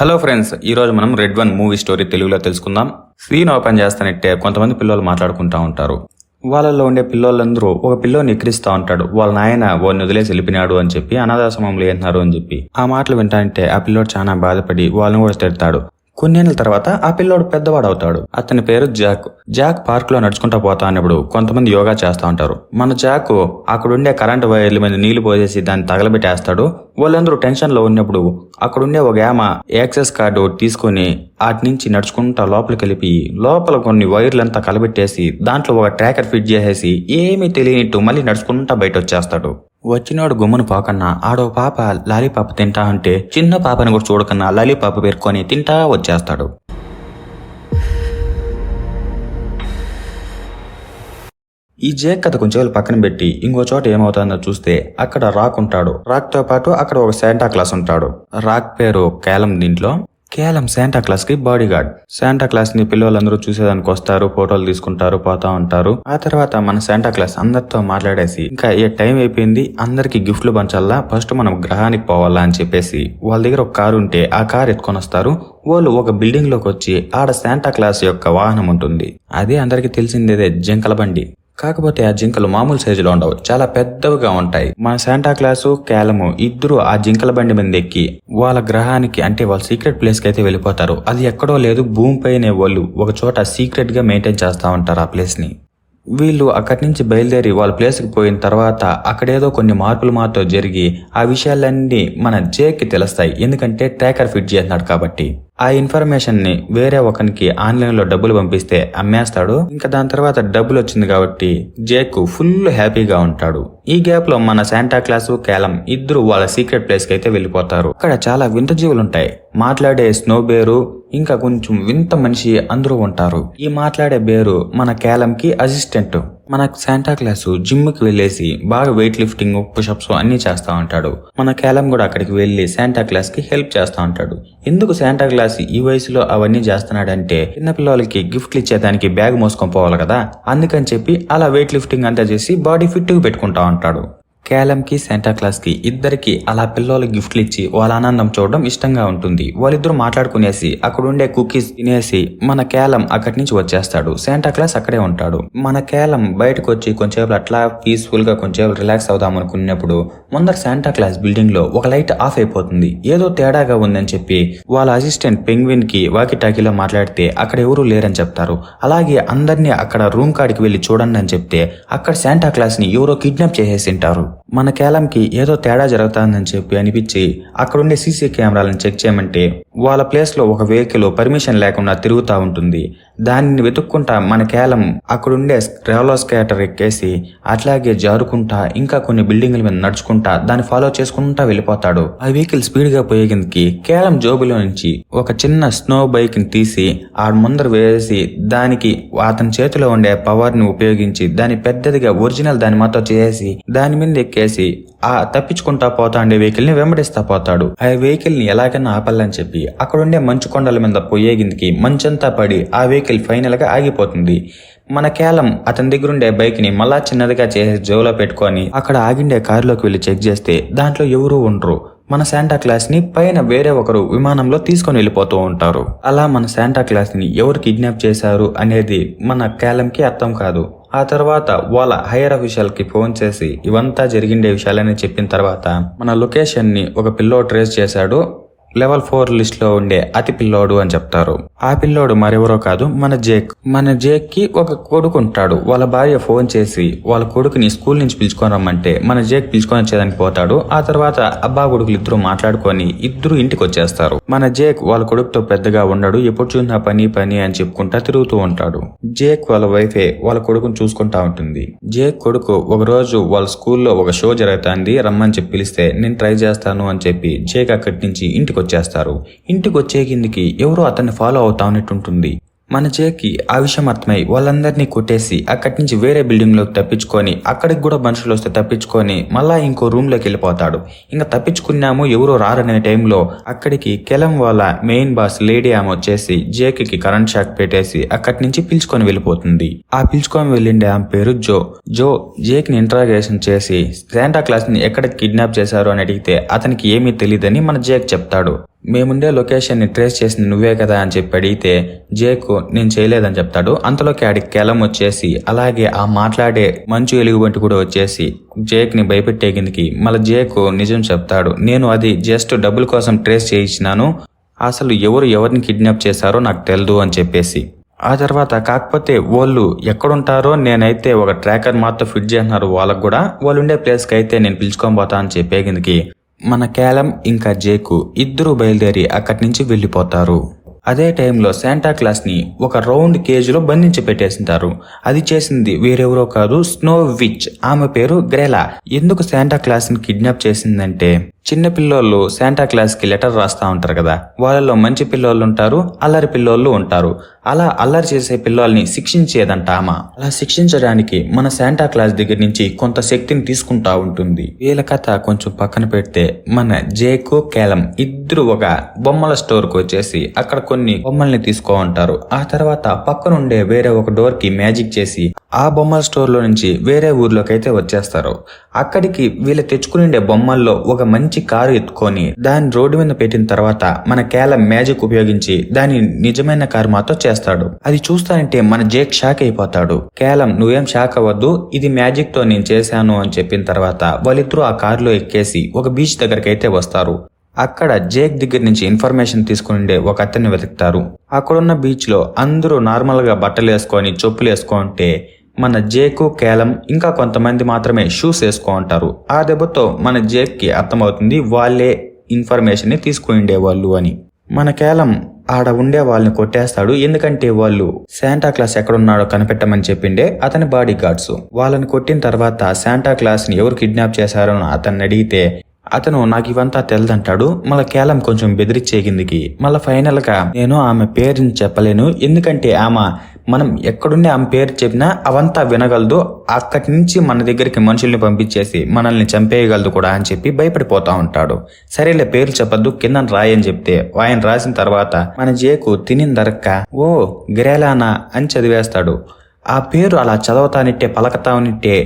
Hello friends ఈ రోజు మనం రెడ్ వన్ మూవీ స్టోరీ తెలుగులో తెలుసుకుందాం. స్క్రీన్ ఓపెన్ చేస్తానంటే కొంతమంది పిల్లలు మాట్లాడుకుంటా ఉంటారు. వాళ్ళల్లో ఉండే పిల్లలందరూ ఒక పిల్లోని ఎక్కిరిస్తా ఉంటాడు. వాళ్ళ నాయన వాడిని వదిలేసి వెళ్ళిపోయినాడు అని చెప్పి అనాథాశ్రమంలో ఏంటున్నారు అని చెప్పి. ఆ మాటలు వింటాంటే ఆ పిల్లోడు చాలా బాధపడి వాళ్ళని కూడా తిడతాడు. కొన్నేళ్ళ తర్వాత ఆ పిల్లోడు పెద్దవాడు అవుతాడు అతని పేరు జాక్. జాక్ పార్క్లో నడుచుకుంటా పోతా అన్నప్పుడు కొంతమంది యోగా చేస్తా ఉంటారు. మన జాక్ అక్కడుండే కరెంట్ వైర్ల మీద నీళ్ళు పోసేసి దాన్ని తగలబెట్టేస్తాడు. వాళ్ళందరూ టెన్షన్లో ఉన్నప్పుడు అక్కడుండే ఒక ఏమ యాక్సెస్ కార్డు తీసుకొని వాటి నుంచి నడుచుకుంటా లోపలికి వెళ్ళి లోపల కొన్ని వైర్లంతా కలబెట్టేసి దాంట్లో ఒక ట్రాకర్ ఫిట్ చేసేసి ఏమీ తెలియనిట్టు మళ్ళీ నడుచుకుంటా బయట వచ్చేస్తాడు వచ్చినోడు గుమ్మను పోకన్నా ఆడో పాప లాలీపాప్ తింటా అంటే చిన్న పాపని కూడా చూడకన్నా లాలీపాప పేర్కొని తింటా వచ్చేస్తాడు. ఈ జేక్ కథ కొంచెం పక్కన పెట్టి ఇంకో చోట ఏమవుతుందో చూస్తే అక్కడ రాక్ ఉంటాడు. రాక్తో పాటు అక్కడ ఒక శాంటా క్లాస్ ఉంటాడు. రాక్ పేరు కేలం దీంట్లో. కేవలం శాంటా క్లాస్కి బాడీ గార్డ్ శాంటా క్లాస్ని పిల్లలందరూ చూసేదానికి వస్తారు ఫోటోలు తీసుకుంటారు పోతా ఉంటారు. ఆ తర్వాత మన శాంటా క్లాస్ అందరితో మాట్లాడేసి ఇంకా ఏ టైం అయిపోయింది? అందరికి గిఫ్ట్లు పంచాలా? ఫస్ట్ మనం గ్రహానికి పోవాలా? అని చెప్పేసి వాళ్ళ దగ్గర ఒక కారు ఉంటే ఆ కారు ఎత్తుకొని వస్తారు. వాళ్ళు ఒక బిల్డింగ్లోకి వచ్చి ఆడ శాంటా క్లాస్ యొక్క వాహనం ఉంటుంది. అదే అందరికి తెలిసిందేదే జింకల బండి. కాకపోతే ఆ జింకలు మామూలు సైజులో ఉండవు. చాలా పెద్దవిగా ఉంటాయి. మన శాంటా క్లాసు కేలము ఇద్దరు ఆ జింకల బండి మీద ఎక్కి వాళ్ళ గ్రహానికి అంటే వాళ్ళ సీక్రెట్ ప్లేస్కి అయితే వెళ్ళిపోతారు. అది ఎక్కడో లేదు భూమిపైనే వాళ్ళు ఒక చోట సీక్రెట్గా మెయింటైన్ చేస్తా ఉంటారు ఆ ప్లేస్ని. వీళ్ళు అక్కడి నుంచి బయలుదేరి వాళ్ళ ప్లేస్కి పోయిన తర్వాత అక్కడేదో కొన్ని మార్పులు మాతో జరిగి ఆ విషయాలన్నీ మన జేకి తెలుస్తాయి. ఎందుకంటే ట్రాకర్ ఫిట్ చేస్తున్నాడు కాబట్టి. ఆ ఇన్ఫర్మేషన్ని వేరే ఒకరికి ఆన్లైన్లో డబ్బులు పంపిస్తే అమ్మేస్తాడు. ఇంకా దాని తర్వాత డబ్బులు వచ్చింది కాబట్టి జేక్ ఫుల్ హ్యాపీగా ఉంటాడు. ఈ గ్యాప్లో మన శాంటా క్లాస్ కేలం ఇద్దరు వాళ్ళ సీక్రెట్ ప్లేస్కి అయితే వెళ్ళిపోతారు. అక్కడ చాలా వింత జీవులు ఉంటాయి మాట్లాడే స్నో బేరు ఇంకా కొంచెం వింత మనిషి అందరూ ఉంటారు. ఈ మాట్లాడే బేరు మన కేలం కి అసిస్టెంట్. మనకు శాంటా క్లాస్ జిమ్కి వెళ్ళేసి బాగా వెయిట్ లిఫ్టింగ్ పుషప్స్ అన్ని చేస్తా ఉంటాడు. మన కేలం కూడా అక్కడికి వెళ్ళి శాంటా క్లాస్కి హెల్ప్ చేస్తూ ఉంటాడు. ఎందుకు శాంటా క్లాస్ ఈ వయసులో అవన్నీ చేస్తున్నాడంటే చిన్న పిల్లలకి గిఫ్ట్లు ఇచ్చేదానికి బ్యాగ్ మోసుకొని పోవాలి కదా? అందుకని చెప్పి అలా వెయిట్ లిఫ్టింగ్ అంతా చేసి బాడీ ఫిట్గా పెట్టుకుంటా ఉంటాడు. కేలంకి శాంటా క్లాస్కి ఇద్దరికి అలా పిల్లలు గిఫ్ట్లు ఇచ్చి వాళ్ళ ఆనందం చూడడం ఇష్టంగా ఉంటుంది. వాళ్ళిద్దరూ మాట్లాడుకునేసి అక్కడ ఉండే కుకీస్ తినేసి మన కేలం అక్కడి నుంచి వచ్చేస్తాడు. శాంటా క్లాస్ అక్కడే ఉంటాడు. మన కేలం బయటకు వచ్చి కొంచెంసేపు అట్లా పీస్ఫుల్గా కొంచెం రిలాక్స్ అవుదాం అనుకున్నప్పుడు ముందర శాంటా క్లాస్ బిల్డింగ్లో ఒక లైట్ ఆఫ్ అయిపోతుంది. ఏదో తేడాగా ఉందని చెప్పి వాళ్ళ అసిస్టెంట్ పెంగ్విన్కి వాకి టాకీలో మాట్లాడితే అక్కడ ఎవరూ లేరని చెప్తారు. అలాగే అందరినీ అక్కడ రూమ్ కాడికి వెళ్ళి చూడండి అని చెప్తే అక్కడ శాంటా క్లాస్ని ఎవరో కిడ్నాప్ చేసేసింటారు మన కేలంకి ఏదో తేడా జరుగుతుందని చెప్పి అనిపించి అక్కడుండే సీసీ కెమెరాలను చెక్ చేయమంటే వాళ్ళ ప్లేస్లో ఒక వెహికల్ పర్మిషన్ లేకుండా తిరుగుతూ ఉంటుంది. దానిని వెతుక్కుంటా మన కేలం అక్కడుండే రేలో స్కేటర్ ఎక్కేసి అట్లాగే జారుకుంటా ఇంకా కొన్ని బిల్డింగ్ల మీద నడుచుకుంటా దాన్ని ఫాలో చేసుకుంటా వెళ్ళిపోతాడు. ఆ వెహికల్ స్పీడ్గా పోయేకి కేలం జోబులో నుంచి ఒక చిన్న స్నో బైక్ని తీసి ఆ ముందర వేసి దానికి అతని చేతిలో ఉండే పవర్ని ఉపయోగించి దాని పెద్దదిగా ఒరిజినల్ దాని మాతో చేసి దాని మీద ఎక్కేసి ఆ తప్పించుకుంటా పోతా ఉండే వెహికల్ని వెంబడిస్తా పోతాడు. ఆ వెహికల్ని ఎలాగైనా ఆపాలని చెప్పి అక్కడుండే మంచు కొండల మీద పోయేగిందికి మంచంతా పడి ఆ వెహికల్ ఫైనల్గా ఆగిపోతుంది. మన కేలం అతని దగ్గరుండే బైక్ని మళ్ళా చిన్నదిగా చేసి జోలో పెట్టుకొని అక్కడ ఆగిండే కారులోకి వెళ్ళి చెక్ చేస్తే దాంట్లో ఎవరూ ఉండరు. మన శాంటా క్లాస్ని పైన వేరే ఒకరు విమానంలో తీసుకొని వెళ్ళిపోతూ ఉంటారు. అలా మన శాంటా క్లాస్ని ఎవరు కిడ్నాప్ చేశారు అనేది మన కేలంకి అర్థం కాదు. ఆ తర్వాత వాళ్ళ హైయర్ అఫీషియల్కి ఫోన్ చేసి ఇవంతా జరిగిండే విషయాలని చెప్పిన తర్వాత మన లొకేషన్ని ఒక పిల్లో ట్రేస్ చేశాడు. లెవెల్ ఫోర్ లిస్ట్లో ఉండే అతి పిల్లోడు అని చెప్తారు. ఆ పిల్లోడు మరెవరో కాదు మన జేక్. మన జేక్కి ఒక కొడుకు ఉంటాడు. వాళ్ళ భార్య ఫోన్ చేసి వాళ్ళ కొడుకుని స్కూల్ నుంచి పిలుచుకొని రమ్మంటే మన జేక్ పిలుచుకొని వచ్చేదానికి పోతాడు. ఆ తర్వాత అబ్బా కొడుకులు ఇద్దరు మాట్లాడుకొని ఇద్దరు ఇంటికి వచ్చేస్తారు. మన జేక్ వాళ్ళ కొడుకుతో పెద్దగా ఉండడు ఎప్పుడు చూసినా పని పని అని చెప్పుకుంటా తిరుగుతూ ఉంటాడు. జేక్ వాళ్ళ వైఫే వాళ్ళ కొడుకుని చూసుకుంటా ఉంటుంది. జేక్ కొడుకు ఒక రోజు వాళ్ళ స్కూల్లో ఒక షో జరుగుతుంది రమ్మని చెప్పి పిలిస్తే నేను ట్రై చేస్తాను అని చెప్పి జేక్ అక్కడి నుంచి ఇంటికి వచ్చేస్తారు ఇంటికి వచ్చే కిందికి ఎవరో అతన్ని ఫాలో అవుతా ఉన్నట్టుంటుంది మన జేకి ఆ విషయం అర్థమై వాళ్ళందరినీ కొట్టేసి అక్కడి నుంచి వేరే బిల్డింగ్లోకి తప్పించుకొని అక్కడికి కూడా మనుషులు వస్తే తప్పించుకొని మళ్ళా ఇంకో రూమ్లోకి వెళ్ళిపోతాడు. ఇంకా తప్పించుకున్నాము ఎవరో రారనే టైంలో అక్కడికి కెలం వాళ్ళ మెయిన్ బాస్ లేడీ ఆమె వచ్చేసి జేకి కరెంట్ షాక్ పెట్టేసి అక్కడి నుంచి పిలుచుకొని వెళ్ళిపోతుంది. ఆ పిలుచుకొని వెళ్ళిండే ఆమె పేరు జో. జో జేక్ని ఇంట్రాగేషన్ చేసి శాంటా క్లాస్ని ఎక్కడ కిడ్నాప్ చేశారు? అని అడిగితే అతనికి ఏమీ తెలియదని మన జేక్ చెప్తాడు. మేముండే లొకేషన్ని ట్రేస్ చేసింది నువ్వే కదా అని చెప్పి అడిగితే జేకు నేను చేయలేదని చెప్తాడు. అంతలోకి ఆడికి కెలం వచ్చేసి అలాగే ఆ మాట్లాడే మంచు ఎలుగుబంటి కూడా వచ్చేసి జేక్ని భయపెట్టే కిందికి మళ్ళీ జేకు నిజం చెప్తాడు. నేను అది జస్ట్ డబ్బుల కోసం ట్రేస్ చేయించినాను. అసలు ఎవరు ఎవరిని కిడ్నాప్ చేశారో నాకు తెలియదు అని చెప్పేసి. ఆ తర్వాత కాకపోతే వాళ్ళు ఎక్కడుంటారో నేనైతే ఒక ట్రాకర్ మాత్రం ఫిట్ చేస్తున్నారు వాళ్ళకు కూడా. వాళ్ళు ఉండే ప్లేస్కి అయితే నేను పిలుచుకొని పోతా అని చెప్పే కిందకి మన కేలం ఇంకా జేకు ఇద్దరు బయలుదేరి అక్కడి నుంచి వెళ్ళిపోతారు. అదే టైంలో శాంటా క్లాస్ని ఒక రౌండ్ కేజీలో బంధించి పెట్టేసింటారు. అది చేసింది వేరెవరో కాదు స్నో విచ్ ఆమె పేరు గ్రేలా. ఎందుకు శాంటా క్లాస్ని కిడ్నాప్ చేసిందంటే చిన్న పిల్లోళ్ళు శాంటా క్లాస్కి లెటర్ రాస్తా ఉంటారు కదా వాళ్ళలో మంచి పిల్లోళ్ళు ఉంటారు అల్లరి పిల్లోళ్ళు ఉంటారు. అలా అల్లరి చేసే పిల్లోల్ని శిక్షించేదంట ఆమె. అలా శిక్షించడానికి మన శాంటా క్లాస్ దగ్గర నుంచి కొంత శక్తిని తీసుకుంటా ఉంటుంది. వీళ్ళ కథ కొంచెం పక్కన పెడితే మన జేకు కేలం ఇద్దరు ఒక బొమ్మల స్టోర్కు వచ్చేసి అక్కడ కొన్ని బొమ్మల్ని తీసుకో ఉంటారు. ఆ తర్వాత పక్కనుండే వేరే ఒక డోర్కి మ్యాజిక్ చేసి ఆ బొమ్మల స్టోర్లో నుంచి వేరే ఊర్లోకి అయితే వచ్చేస్తారు. అక్కడికి వీళ్ళు తెచ్చుకునిండే బొమ్మల్లో ఒక మంచి కారు ఎత్తుకొని దాన్ని రోడ్డు మీద పెట్టిన తర్వాత మన కేలం మ్యాజిక్ ఉపయోగించి దాని నిజమైన కారు మాతో చేస్తాడు. అది చూస్తానంటే మన జేక్ షాక్ అయిపోతాడు. కేలం నువ్వేం షాక్ అవ్వద్దు ఇది మ్యాజిక్తో నేను చేశాను అని చెప్పిన తర్వాత వాళ్ళిద్దరూ ఆ కారులో ఎక్కేసి ఒక బీచ్ దగ్గరికి అయితే వస్తారు. అక్కడ జేక్ దగ్గర నుంచి ఇన్ఫర్మేషన్ తీసుకుని ఒక అతన్ని వెతుకుతారు. అక్కడున్న బీచ్లో అందరూ నార్మల్గా బట్టలు వేసుకొని చెప్పులు వేసుకుంటే మన జేకు కేలం ఇంకా కొంతమంది మాత్రమే షూస్ వేసుకో ఉంటారు ఆ దెబ్బతో మన జేక్కి అర్థమవుతుంది వాళ్ళే ఇన్ఫర్మేషన్ని ని వాళ్ళు అని. మన కేలం ఆడ ఉండే వాళ్ళని కొట్టేస్తాడు. ఎందుకంటే వాళ్ళు శాంటా క్లాస్ ఎక్కడున్నాడో కనిపెట్టమని చెప్పిండే అతని బాడీ గార్డ్స్ వాళ్ళని కొట్టిన తర్వాత శాంటా క్లాస్ని ఎవరు కిడ్నాప్ చేశారో అతన్ని అడిగితే అతను నాకు ఇవంతా తెలదంటాడు. మళ్ళీ కేలం కొంచెం బెదిరించే కిందికి మళ్ళీ ఫైనల్గా నేను ఆమె పేరుని చెప్పలేను. ఎందుకంటే ఆమె మనం ఎక్కడుండే ఆమె పేరు చెప్పినా అవంతా వినగలదు. అక్కడి నుంచి మన దగ్గరికి మనుషుల్ని పంపించేసి మనల్ని చంపేయగలదు కూడా అని చెప్పి భయపడిపోతా ఉంటాడు. సరేలే పేరు చెప్పద్దు కింద రాయని చెప్తే ఆయన రాసిన తర్వాత మన జేకు తినిన దరక్క ఓ గ్రేలానా అని చదివేస్తాడు. ఆ పేరు అలా చదవతానిట్టే పలకతానిట్టే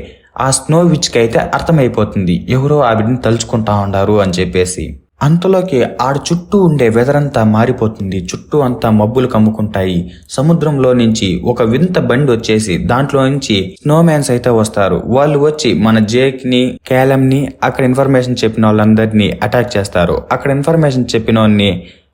ఆ స్నో విచ్కి అయితే అర్థమైపోతుంది. ఎవరో ఆవిడని తలుచుకుంటా ఉండారు అని చెప్పేసి. అంతలోకి ఆడ చుట్టూ ఉండే వెదరంతా మారిపోతుంది. చుట్టూ అంతా మబ్బులు కమ్ముకుంటాయి. సముద్రంలో నుంచి ఒక వింత బండి వచ్చేసి దాంట్లో నుంచి స్నోమ్యాన్స్ అయితే వస్తారు. వాళ్ళు వచ్చి మన జేక్ని కేలం ని అక్కడ ఇన్ఫర్మేషన్ చెప్పిన వాళ్ళందరినీ అటాక్ చేస్తారు. అక్కడ ఇన్ఫర్మేషన్ చెప్పిన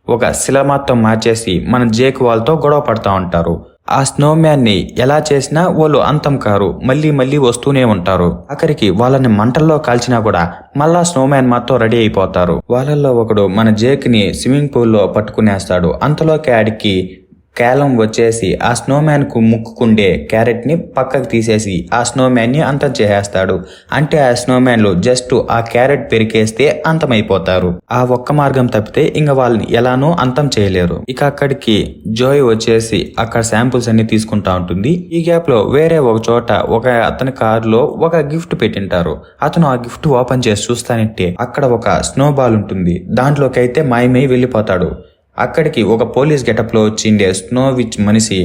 ఒక శిలమాత్తం మార్చేసి మన జేక్ వాళ్ళతో గొడవ పడతా ఉంటారు. ఆ స్నోమ్యాన్ని ఎలా చేసినా వాళ్ళు అంతం కారు మళ్ళీ మళ్ళీ వస్తూనే ఉంటారు. ఆఖరికి వాళ్ళని మంటల్లో కాల్చినా కూడా మళ్ళా స్నో మ్యాన్ రెడీ అయిపోతారు. వాళ్ళల్లో ఒకడు మన జేక్ని స్విమ్మింగ్ పూల్లో పట్టుకునేస్తాడు. అంతలోకి ఆడికి కేలం వచ్చేసి ఆ స్నోమాన్కు ముక్కుకుండే క్యారెట్ని పక్కకు తీసేసి ఆ స్నోమాన్ని అంతం చేసేస్తాడు. అంటే ఆ స్నోమాన్లో జస్ట్ ఆ క్యారెట్ పెరికేస్తే అంతమైపోతారు. ఆ ఒక్క మార్గం తప్పితే ఇంక వాళ్ళని ఎలానో అంతం చేయలేరు. ఇక అక్కడికి జోయ్ వచ్చేసి అక్కడ శాంపుల్స్ అన్ని తీసుకుంటా ఉంటుంది. ఈ గ్యాప్లో వేరే ఒక చోట ఒక అతని కారులో ఒక గిఫ్ట్ పెట్టింటారు. అతను ఆ గిఫ్ట్ ఓపెన్ చేసి చూస్తానంటే అక్కడ ఒక స్నో బాల్ ఉంటుంది. దాంట్లోకి అయితే మాయమై వెళ్ళిపోతాడు. అక్కడికి ఒక పోలీస్ గెటప్లో వచ్చిండే స్నోవిచ్ మనిషి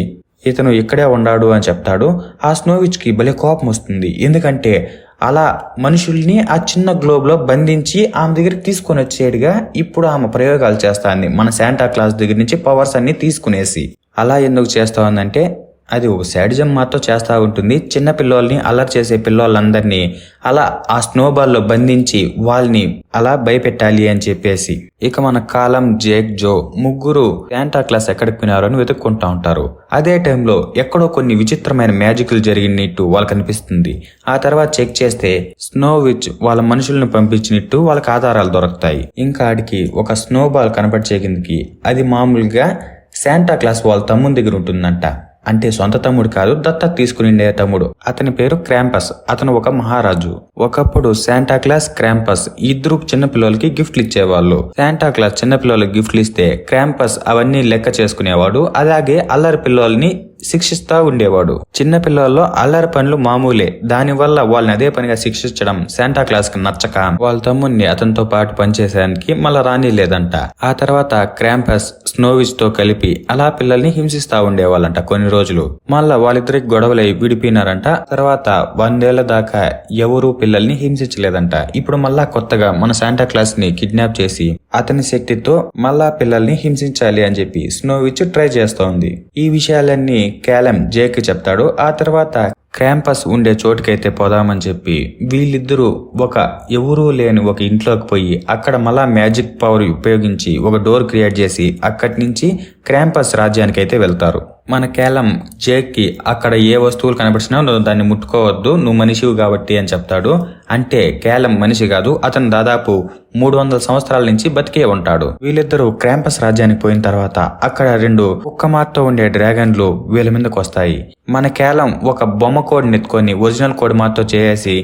ఇతను ఇక్కడే ఉన్నాడు అని చెప్తాడు. ఆ స్నోవిచ్కి భలే కోపం వస్తుంది. ఎందుకంటే అలా మనుషుల్ని ఆ చిన్న గ్లోబ్లో బంధించి ఆమె దగ్గరికి తీసుకొని వచ్చేడుగా ఇప్పుడు ఆమె ప్రయోగాలు చేస్తాంది. మన శాంటా క్లాస్ దగ్గర నుంచి పవర్స్ అన్ని తీసుకునేసి. అలా ఎందుకు చేస్తా ఉందంటే అది ఒక శాడిజం మాత్రం చేస్తూ ఉంటుంది. చిన్న పిల్లోల్ని అల్లరి చేసే పిల్లోళ్ళందరినీ అలా ఆ స్నోబాల్లో బంధించి వాళ్ళని అలా భయపెట్టాలి అని చెప్పేసి ఇక మన కాలం జేక్ జో ముగ్గురు శాంటా క్లాస్ ఎక్కడికినారో అని వెతుక్కుంటా ఉంటారు. అదే టైంలో ఎక్కడో కొన్ని విచిత్రమైన మ్యాజిక్లు జరిగినట్టు వాళ్ళకి అనిపిస్తుంది. ఆ తర్వాత చెక్ చేస్తే స్నో విచ్ వాళ్ళ మనుషులను పంపించినట్టు వాళ్ళకి ఆధారాలు దొరుకుతాయి. ఇంకా ఆడికి ఒక స్నో బాల్ కనపడిచే కిందకి అది మామూలుగా శాంటా క్లాస్ వాళ్ళ తమ్ముని దగ్గర ఉంటుందంట. అంటే సొంత తమ్ముడు కాదు దత్త తీసుకునిండే తమ్ముడు. అతని పేరు క్రాంపస్. అతను ఒక మహారాజు. ఒకప్పుడు శాంటా క్లాస్ క్రాంపస్. ఇద్దరు చిన్న పిల్లలకి గిఫ్ట్లు ఇచ్చేవాళ్ళు. శాంటా క్లాస్ చిన్నపిల్లలకి గిఫ్ట్లు ఇస్తే క్రాంపస్ అవన్నీ లెక్క చేసుకునేవాడు. అలాగే అల్లరి పిల్లల్ని శిక్షిస్తా ఉండేవాడు. చిన్న పిల్లల్లో అల్లరి పనులు మామూలే. దానివల్ల వాళ్ళని అదే పనిగా శిక్షించడం శాంటా క్లాస్కి నచ్చక వాళ్ళ తమ్ముడిని అతనితో పాటు పనిచేసేదానికి మళ్ళా రాని లేదంట ఆ తర్వాత క్రాంపస్ స్నోవిచ్తో కలిపి అలా పిల్లల్ని హింసిస్తా ఉండేవాళ్ళంట కొన్ని రోజులు. మళ్ళా వాళ్ళిద్దరికి గొడవలై విడిపోయినారంట. తర్వాత వందేళ్ళ దాకా ఎవరు పిల్లల్ని హింసించలేదంట. ఇప్పుడు మళ్ళా కొత్తగా మన శాంటా క్లాస్ని కిడ్నాప్ చేసి అతని శక్తితో మళ్ళా పిల్లల్ని హింసించాలి అని చెప్పి స్నోవిచ్ ట్రై చేస్తోంది ఈ విషయాలన్నీ క్యాలెం జేక్ చెప్తాడు. ఆ తర్వాత క్రాంపస్ ఉండే చోటుకైతే పోదామని చెప్పి వీళ్ళిద్దరూ ఒక ఎవరూ లేని ఒక ఇంట్లోకి పోయి అక్కడ మళ్ళా మ్యాజిక్ పవర్ ఉపయోగించి ఒక డోర్ క్రియేట్ చేసి అక్కడి నుంచి క్రాంపస్ రాజ్యానికి అయితే వెళ్తారు. మన కేలం జేక్కి అక్కడ ఏ వస్తువులు కనపడిచినా నువ్వు దాన్ని ముట్టుకోవద్దు నువ్వు మనిషివి కాబట్టి అని చెప్తాడు. అంటే కేలం మనిషి కాదు అతను దాదాపు మూడు వందల సంవత్సరాల నుంచి బతికే ఉంటాడు. వీళ్ళిద్దరూ క్రాంపస్ రాజ్యానికి పోయిన తర్వాత అక్కడ రెండు కుక్క మాతో ఉండే డ్రాగన్లు వీళ్ళ మీదకు వస్తాయి. మన కేలం ఒక బొమ్మ కోడిని ఎత్తుకొని ఒరిజినల్ కోడ్ మాతో చేసి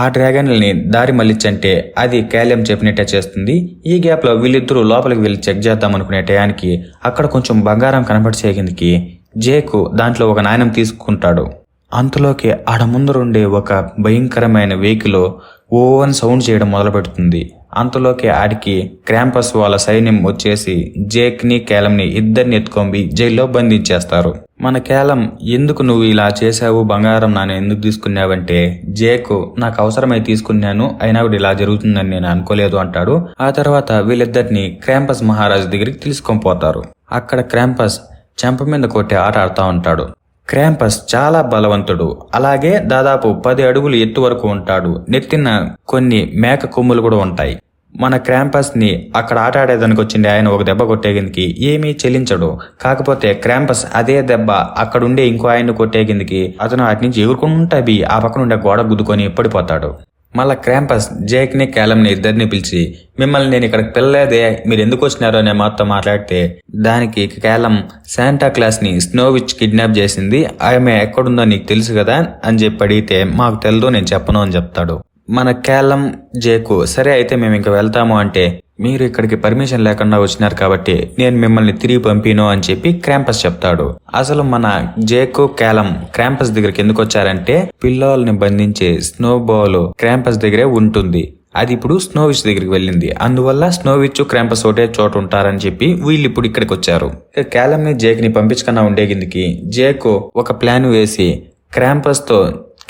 ఆ డ్రాగన్లని దారి మళ్ళించంటే అది క్యాలియం చెప్పినట్టే చేస్తుంది. ఈ గ్యాప్లో వీళ్ళిద్దరూ లోపలికి వెళ్ళి చెక్ చేద్దాం అనుకునే టయానికి అక్కడ కొంచెం బంగారం కనపడిచేగిందికి జేకు దాంట్లో ఒక నాణ్యం తీసుకుంటాడు. అంతలోకి ఆడ ముందరుండే ఒక భయంకరమైన వెహికల్ ఓ అని సౌండ్ చేయడం మొదలుపెడుతుంది. అంతలోకి ఆడికి క్రాంపస్ వాళ్ళ సైన్యం వచ్చేసి జేక్ని కేలంని ఇద్దరిని ఎత్తుకొని జైల్లో బంధించేస్తారు. మన కేలం ఎందుకు నువ్వు ఇలా చేశావు? బంగారం నాన్న ఎందుకు తీసుకున్నావంటే జేకు నాకు అవసరమై తీసుకున్నాను అయినా కూడా ఇలా జరుగుతుందని నేను అనుకోలేదు అంటాడు. ఆ తర్వాత వీళ్ళిద్దరిని క్రాంపస్ మహారాజు దగ్గరికి తీసుకొని పోతారు అక్కడ క్రాంపస్ చెంప మీద కొట్టే ఆట ఆడుతూ ఉంటాడు. క్రాంపస్ చాలా బలవంతుడు. అలాగే దాదాపు పది అడుగులు ఎత్తు వరకు ఉంటాడు. నెత్తిన కొన్ని మేక కొమ్ములు కూడా ఉంటాయి. మన క్రాంపస్ని అక్కడ ఆట ఆడేదానికి వచ్చింది ఆయన ఒక దెబ్బ కొట్టేగిందికి ఏమీ చెల్లించడు. కాకపోతే క్రాంపస్ అదే దెబ్బ అక్కడుండే ఇంకో ఆయన్ని కొట్టేగిందికి అతను అటు నుంచి ఎగురుకుంటా బి ఆ పక్కన ఉండే గోడ గుద్దుకొని పడిపోతాడు. మళ్ళా క్రాంపస్ జేక్ని క్యాలమ్ని ఇద్దరిని పిలిచి మిమ్మల్ని నేను ఇక్కడికి పిల్లలేదే మీరు ఎందుకు వచ్చినారో అనే మాతో మాట్లాడితే దానికి క్యాలం శాంటా క్లాస్ని స్నోవిచ్ కిడ్నాప్ చేసింది ఆమె ఎక్కడుందో నీకు తెలుసు కదా అని చెప్పి అడిగితే మాకు తెలుదు నేను చెప్పను అని చెప్తాడు. మన క్యాలం జేకు సరే అయితే మేము ఇంకా వెళ్తాము అంటే మీరు ఇక్కడికి పర్మిషన్ లేకుండా వచ్చినారు కాబట్టి నేను మిమ్మల్ని తిరిగి పంపిను అని చెప్పి క్రాంపస్ చెప్తాడు. అసలు మన జేకు క్యాలం క్రాంపస్ దగ్గరికి ఎందుకు వచ్చారంటే పిల్లల్ని బంధించే స్నో బాల్ క్రాంపస్ దగ్గరే ఉంటుంది. అది ఇప్పుడు స్నోవిచ్ దగ్గరికి వెళ్ళింది. అందువల్ల స్నోవిచ్ క్రాంపస్ ఒకటే చోట ఉంటారని చెప్పి వీళ్ళు ఇప్పుడు ఇక్కడికి వచ్చారు. ఇక క్యాలం ని జేక్ని ఉండే కిందికి జేకు ఒక ప్లాన్ వేసి క్రాంపస్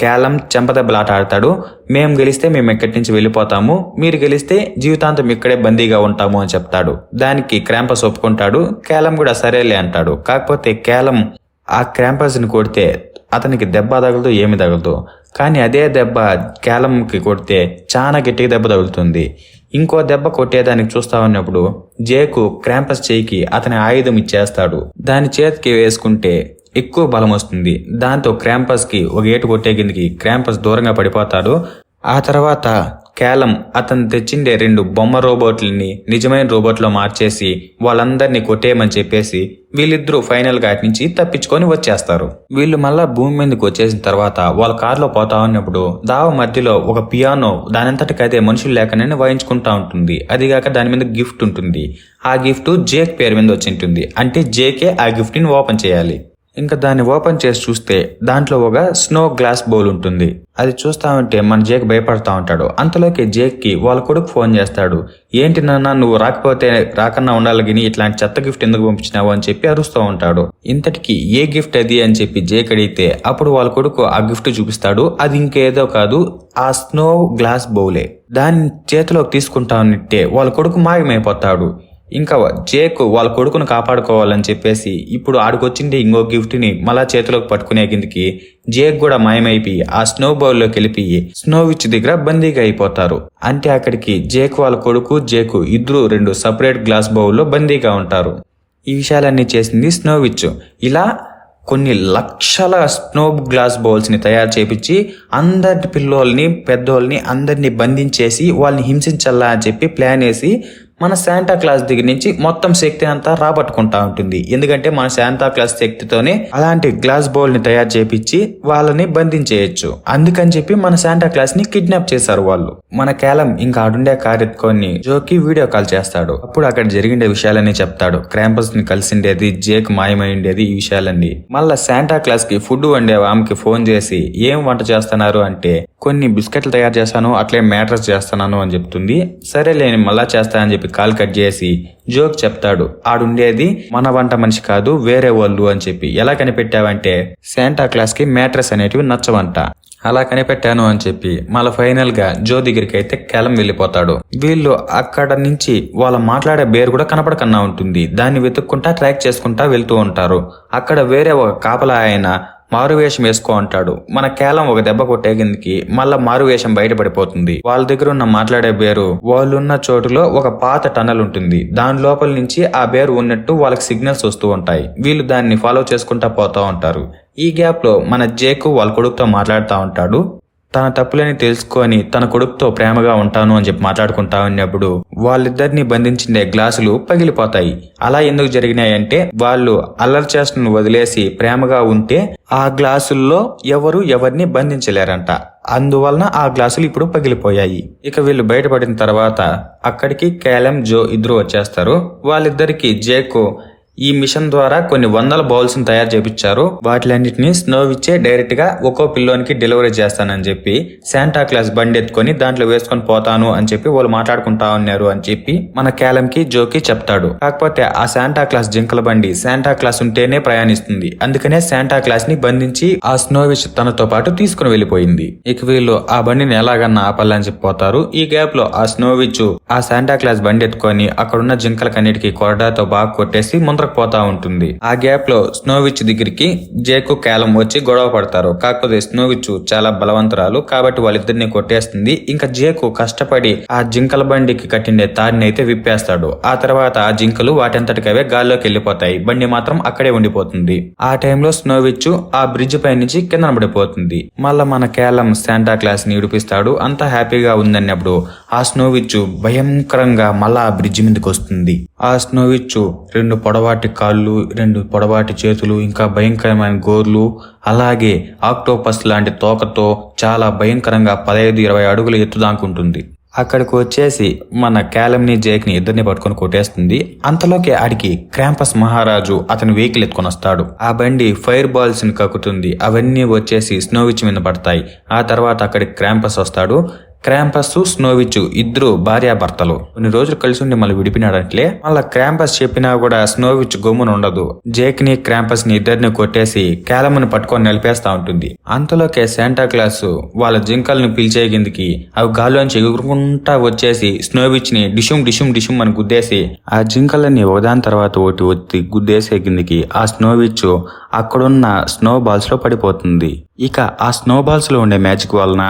కేవలం చెంపదెబ్బలాట ఆడతాడు. మేము గెలిస్తే మేము ఇక్కడి నుంచి వెళ్ళిపోతాము. మీరు గెలిస్తే జీవితాంతం ఇక్కడే బందీగా ఉంటాము అని చెప్తాడు. దానికి క్రాంపస్ ఒప్పుకుంటాడు. కేలం కూడా సరేలే అంటాడు. కాకపోతే కేలం ఆ క్రాంపస్ని కొడితే అతనికి దెబ్బ తగలదు ఏమి తగలదు కానీ అదే దెబ్బ కేలంకి కొడితే చాలా గట్టిగా దెబ్బ తగులుతుంది. ఇంకో దెబ్బ కొట్టేదానికి చూస్తా ఉన్నప్పుడు జేకు క్రాంపస్ చేయికి అతని ఆయుధం ఇచ్చేస్తాడు. దాని చేతికి వేసుకుంటే ఎక్కువ బలం వస్తుంది. దాంతో క్రాంపస్కి ఒక ఏటు కొట్టే కిందికి క్రాంపస్ దూరంగా పడిపోతాడు. ఆ తర్వాత కేలం అతను తెచ్చిండే రెండు బొమ్మ రోబోట్లని నిజమైన రోబోట్లో మార్చేసి వాళ్ళందరినీ కొట్టేయమని చెప్పేసి వీళ్ళిద్దరూ ఫైనల్గా అటు నుంచి తప్పించుకొని వచ్చేస్తారు. వీళ్ళు మళ్ళా భూమి మీదకి వచ్చేసిన తర్వాత వాళ్ళ కారులో పోతా ఉన్నప్పుడు దావ మధ్యలో ఒక పియానో దానంతటికి మనుషులు లేకనే వాయించుకుంటా ఉంటుంది. అదిగాక దాని మీద గిఫ్ట్ ఉంటుంది. ఆ గిఫ్ట్ జేక్ పేరు మీద వచ్చి ఉంటుంది. అంటే జేకే ఆ గిఫ్ట్ని ఓపెన్ చేయాలి. ఇంకా దాన్ని ఓపెన్ చేసి చూస్తే దాంట్లో ఒక స్నో గ్లాస్ బౌల్ ఉంటుంది. అది చూస్తా ఉంటే మన జేక్ భయపడతా ఉంటాడు. అంతలోకి జేక్కి వాళ్ళ కొడుకు ఫోన్ చేస్తాడు. ఏంటి నాన్న నువ్వు రాకపోతే రాకన్నా ఉండాలి గిని ఇట్లాంటి చెత్త గిఫ్ట్ ఎందుకు పంపించినావు అని చెప్పి అరుస్తూ ఉంటాడు. ఇంతటికి ఏ గిఫ్ట్ అది అని చెప్పి జేక్ అడిగితే అప్పుడు వాళ్ళ కొడుకు ఆ గిఫ్ట్ చూపిస్తాడు. అది ఇంకేదో కాదు ఆ స్నో గ్లాస్ బౌలే. దాన్ని చేతిలోకి తీసుకుంటా ఉన్నట్టే వాళ్ళ కొడుకు మాయమైపోతాడు. ఇంకా జేక్ వాళ్ళ కొడుకును కాపాడుకోవాలని చెప్పేసి ఇప్పుడు ఆడికొచ్చింది ఇంకో గిఫ్ట్ని మళ్ళా చేతిలోకి పట్టుకునే కిందికి జేక్ కూడా మాయమైపోయి ఆ స్నో బౌల్లో లోకి వెళ్ళిపోయి స్నో విచ్ దగ్గర బందీగా అయిపోతారు. అంటే అక్కడికి జేక్ వాళ్ళ కొడుకు జేకు ఇద్దరు రెండు సపరేట్ గ్లాస్ బౌల్లో బందీగా ఉంటారు. ఈ విషయాలన్నీ చేసింది స్నో విచ్. ఇలా కొన్ని లక్షల స్నో గ్లాస్ బౌల్స్ని తయారు చేపించి అందరి పిల్లోల్ని పెద్దోళ్ళని అందరినీ బంధించేసి వాళ్ళని హింసించాలా అని చెప్పి ప్లాన్ వేసి మన శాంటా క్లాస్ దగ్గర నుంచి మొత్తం శక్తి అంతా రాబట్టుకుంటా ఉంటుంది. ఎందుకంటే మన శాంతా క్లాస్ శక్తితోనే అలాంటి గ్లాస్ బౌల్ని తయారు చేపించి వాళ్ళని బంధించేయచ్చు. అందుకని చెప్పి మన శాంటా క్లాస్ని కిడ్నాప్ చేశారు వాళ్ళు. మన కేలం ఇంకా ఆడుండే కారెత్తుకొని జోకి వీడియో కాల్ చేస్తాడు. అప్పుడు అక్కడ జరిగిండే విషయాలన్నీ చెప్తాడు. క్రాంపస్ని కలిసిండేది జేక్ మాయమైండేది ఈ విషయాలన్నీ. మళ్ళా శాంటా క్లాస్కి ఫుడ్ వండే ఆమెకి ఫోన్ చేసి ఏం వంట చేస్తున్నారు? అంటే కొన్ని బిస్కెట్లు తయారు చేస్తాను అట్లే మ్యాటర్స్ చేస్తున్నాను అని చెప్తుంది. సరే లేని మళ్ళా చేస్తానని చెప్పి కాల్ కట్ చేసి జోక్ చెప్తాడు. ఆడుండేది మన వంట మనిషి కాదు వేరే వాళ్ళు అని చెప్పి. ఎలా కనిపెట్టావంటే శాంటా క్లాస్కి మ్యాట్రస్ అనేటివి నచ్చవంట. అలా కనిపెట్టాను అని చెప్పి. మళ్ళీ ఫైనల్గా జో దగ్గరికి అయితే కేలం వెళ్ళిపోతాడు. వీళ్ళు అక్కడ నుంచి వాళ్ళ మాట్లాడే బేరు కూడా కనపడకన్నా ఉంటుంది. దాన్ని వెతుక్కుంటా ట్రాక్ చేసుకుంటా వెళ్తూ ఉంటారు. అక్కడ వేరే ఒక కాపలా ఆయన మారువేషం వేసుకో అంటాడు. మన కేలం ఒక దెబ్బ కొట్టేగిందికి మళ్ళా మారువేషం బయటపడిపోతుంది. వాళ్ళ దగ్గర ఉన్న మాట్లాడే బేరు వాళ్ళున్న చోటులో ఒక పాత టనల్ ఉంటుంది. దాని లోపల నుంచి ఆ బేరు ఉన్నట్టు వాళ్ళకి సిగ్నల్స్ వస్తూ ఉంటాయి. వీళ్ళు దాన్ని ఫాలో చేసుకుంటా పోతా ఉంటారు. ఈ గ్యాప్లో మన జేకు వాళ్ళ కొడుకుతో మాట్లాడుతూ ఉంటాడు. తన తప్పులని తెలుసుకొని తన కొడుకుతో ప్రేమగా ఉంటాను అని చెప్పి మాట్లాడుకుంటా ఉన్నప్పుడు వాళ్ళిద్దరిని బంధించిందే గ్లాసులు పగిలిపోతాయి. అలా ఎందుకు జరిగినాయంటే వాళ్ళు అల్లరి చేష్టను వదిలేసి ప్రేమగా ఉంటే ఆ గ్లాసుల్లో ఎవరు ఎవరిని బంధించలేరంట. అందువలన ఆ గ్లాసులు ఇప్పుడు పగిలిపోయాయి. ఇక వీళ్ళు బయటపడిన తర్వాత అక్కడికి కేలం జో ఇద్దరు వచ్చేస్తారు. వాళ్ళిద్దరికి జేకు ఈ మిషన్ ద్వారా కొన్ని వందల బౌల్స్ని తయారు చేపించారు. వాటిలన్నింటినీ స్నో ఇచ్చే డైరెక్ట్గా ఒక్కో పిల్లోనికి డెలివరీ చేస్తానని చెప్పి శాంటా క్లాస్ బండి ఎత్తుకొని దాంట్లో వేసుకొని పోతాను అని చెప్పి వాళ్ళు మాట్లాడుకుంటా ఉన్నారు అని చెప్పి మన కేలంకి జోకి చెప్తాడు. కాకపోతే ఆ శాంటా క్లాస్ జింకల బండి శాంటా క్లాస్ ఉంటేనే ప్రయాణిస్తుంది. అందుకనే శాంటా క్లాస్ని బంధించి ఆ స్నో విచ్ తనతో పాటు తీసుకుని వెళ్ళిపోయింది. ఇక వీళ్ళు ఆ బండిని ఎలాగన్నా ఆపాలని చెప్పి పోతారు. ఈ గ్యాప్లో ఆ స్నో విచ్ ఆ శాంటా క్లాస్ బండి ఎత్తుకొని అక్కడున్న జింకలకన్నిటికీ కొరడాతో బాగా కొట్టేసి ముందర పోతా ఉంటుంది. ఆ గ్యాప్లో స్నోవిచ్ దగ్గరికి జేకు కేలం వచ్చి గొడవ పడతారు. కాకపోతే స్నోవిచ్ చాలా బలవంతరాలు కాబట్టి వాళ్ళిద్దరిని కొట్టేస్తుంది. ఇంకా జేకు కష్టపడి ఆ జింకల బండికి కట్టిండే తాడిని అయితే విప్పేస్తాడు. ఆ తర్వాత ఆ జింకలు వాటంతటికవే గాల్లోకి వెళ్ళిపోతాయి. బండి మాత్రం అక్కడే ఉండిపోతుంది. ఆ టైంలో స్నోవిచ్ ఆ బ్రిడ్జ్ పై నుంచి కింద పడిపోతుంది మళ్ళా మన కేలం శాంటా క్లాస్ని విడిపిస్తాడు అంతా హ్యాపీగా ఉందన్నప్పుడు ఆ స్నోవిచ్ భయంకరంగా మళ్ళా ఆ బ్రిడ్జ్ మీదకి వస్తుంది. ఆ స్నోవిచ్ రెండు పొడవాటి కాళ్ళు రెండు పొడవాటి చేతులు ఇంకా భయంకరమైన గోర్లు అలాగే ఆక్టోపస్ లాంటి తోకతో చాలా భయంకరంగా పదహైదు ఇరవై అడుగుల ఎత్తు దాకుంటుంది అక్కడికి వచ్చేసి మన క్యాలమ్ని జేక్ని ఇద్దరిని పట్టుకొని కొట్టేస్తుంది. అంతలోకి ఆడికి క్రాంపస్ మహారాజు అతని వెహికల్ ఎత్తుకొని వస్తాడు. ఆ బండి ఫైర్ బాల్స్ని కక్కుతుంది. అవన్నీ వచ్చేసి స్నోవిచ్ మీద పడతాయి. ఆ తర్వాత అక్కడికి క్రాంపస్ వస్తాడు. క్రాంపస్ స్నోవిచ్ ఇద్దరు భార్యాభర్తలు. కొన్ని రోజులు కలిసి ఉండి మళ్ళీ విడిపినాడంటే మళ్ళా క్రాంపస్ చెప్పినా కూడా స్నోవిచ్ గమ్మున ఉండదు. జేక్ని క్రాంపస్ని ఇద్దరిని కొట్టేసి క్యాలమ్ని పట్టుకొని నిలిపేస్తా ఉంటుంది. అంతలోకే శాంటా క్లాస్ వాళ్ళ జింకల్ని పిలిచేగిందికి అవి గాల్లోంచి ఎగురుకుంటా వచ్చేసి స్నోవిచ్ని డిషుమ్ డిషుమ్ డిషుమ్ అని గుద్దేసి ఆ జింకలని ఒకదాని తర్వాత ఒకటి ఒత్తి గుద్దేసే కిందికి ఆ స్నోవిచ్ అక్కడున్న స్నో బాల్స్లో పడిపోతుంది. ఇక ఆ స్నో బాల్స్లో ఉండే మ్యాజిక్ వలన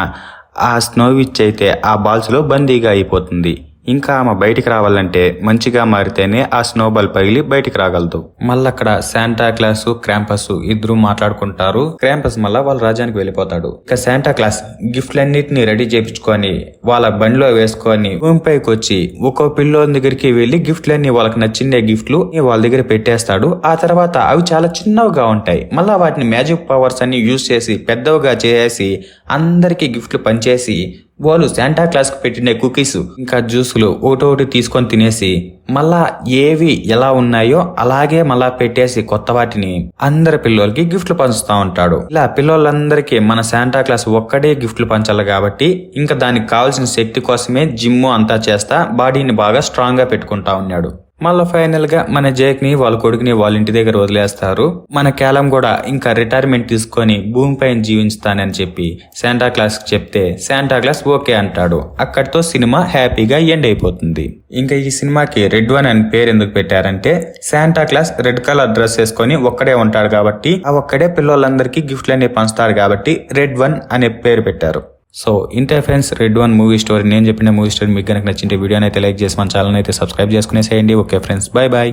ఆ స్నోవిచ్ అయితే ఆ బాల్స్లో బందీగా అయిపోతుంది. ఇంకా ఆమె బయటికి రావాలంటే మంచిగా మారితేనే ఆ స్నోబాల్ పగిలి బయటికి రాగలదు. మళ్ళీ అక్కడ శాంటా క్లాస్ క్రాంపస్ ఇద్దరు మాట్లాడుకుంటారు. క్రాంపస్ మళ్ళా వాళ్ళ రాజ్యానికి వెళ్ళిపోతాడు. ఇక శాంటా క్లాస్ గిఫ్ట్లన్నిటిని రెడీ చేయించుకొని వాళ్ళ బండిలో వేసుకొని భూమిపైకి వచ్చి ఒక్కో పిల్లోని దగ్గరికి వెళ్ళి గిఫ్ట్లన్నీ వాళ్ళకి నచ్చిన గిఫ్ట్లు వాళ్ళ దగ్గర పెట్టేస్తాడు. ఆ తర్వాత అవి చాలా చిన్నవిగా ఉంటాయి. మళ్ళీ వాటిని మ్యాజిక్ పవర్స్ అన్ని యూజ్ చేసి పెద్దవిగా చేసి అందరికీ గిఫ్ట్లు పంచేసి వాళ్ళు శాంటా క్లాస్కి పెట్టిన కుకీస్ ఇంకా జ్యూసులు ఒకటోటి తీసుకొని తినేసి మళ్ళా ఏవి ఎలా ఉన్నాయో అలాగే మళ్ళా పెట్టేసి కొత్త వాటిని అందరి పిల్లలకి గిఫ్ట్లు పంచుతా ఉంటాడు. ఇలా పిల్లలందరికీ మన శాంటా క్లాస్ ఒక్కడే గిఫ్ట్లు పంచాలి కాబట్టి ఇంకా దానికి కావాల్సిన శక్తి కోసమే జిమ్ అంతా చేస్తా బాడీని బాగా స్ట్రాంగ్గా పెట్టుకుంటా ఉన్నాడు. మళ్ళీ ఫైనల్గా మన జేక్ని వాళ్ళ కొడుకుని వాళ్ళ ఇంటి దగ్గర వదిలేస్తారు. మన కేలం కూడా ఇంకా రిటైర్మెంట్ తీసుకొని భూమిపైన జీవించుతానని చెప్పి శాంటా క్లాస్ చెప్తే శాంటా క్లాస్ ఓకే అంటాడు. అక్కడితో సినిమా హ్యాపీగా ఎండ్ అయిపోతుంది. ఇంకా ఈ సినిమాకి రెడ్ వన్ అని పేరు ఎందుకు పెట్టారంటే Santa Claus red colour dress వేసుకొని ఒక్కడే ఉంటాడు కాబట్టి ఆ ఒక్కడే పిల్లలందరికీ గిఫ్ట్లు అనేవి పంచుతాడు కాబట్టి రెడ్ వన్ అనే పేరు పెట్టారు. So inter friends red one movie story నేను చెప్పిన మూవీ స్టోరీ మీకు కనుక నచ్చింటే వీడియోని అయితే లైక్ చేసి మన ఛానల్ అయితే subscribe చేసుకునేసేయండి. Okay friends bye bye